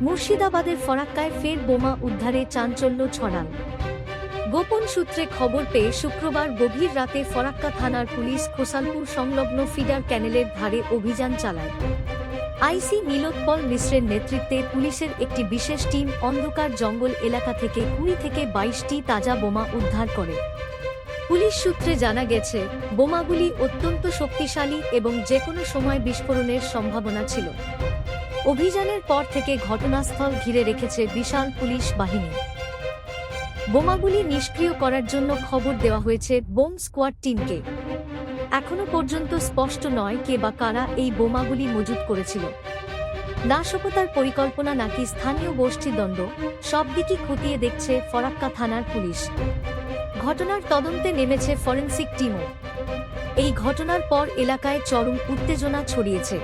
মুর্শিদাবাদের ফরাক্কায় ফের বোমা উদ্ধারে চাঞ্চল্য ছড়াল। গোপন সূত্রে খবর পেয়ে শুক্রবার গভীর রাতে ফরাক্কা থানার পুলিশ খোসালপুর সংলগ্ন ফিডার ক্যানেলের ধারে অভিযান চালায়। আইসি নীলোৎপল মিশ্রের নেতৃত্বে পুলিশের একটি বিশেষ টিম অন্ধকার জঙ্গল এলাকা থেকে কুড়ি থেকে বাইশটি তাজা বোমা উদ্ধার করে। পুলিশ সূত্রে জানা গেছে, বোমাগুলি অত্যন্ত শক্তিশালী এবং যে কোনো সময় বিস্ফোরণের সম্ভাবনা ছিল। অভিযানের পর থেকে ঘটনাস্থল ঘিরে রেখেছে বিশাল পুলিশ বাহিনী। বোমাগুলি নিষ্ক্রিয় করার জন্য খবর দেওয়া হয়েছে বোম স্কোয়াড টিমকে। এখনও পর্যন্ত স্পষ্ট নয় কে বা কারা এই বোমাগুলি মজুত করেছিল। নাশকতার পরিকল্পনা নাকি স্থানীয় গোষ্ঠীদ্বন্দ্ব, সব দিকই খতিয়ে দেখছে ফরাক্কা থানার পুলিশ। ঘটনার তদন্তে নেমেছে ফরেন্সিক টিমও। এই ঘটনার পর এলাকায় চরম উত্তেজনা ছড়িয়েছে।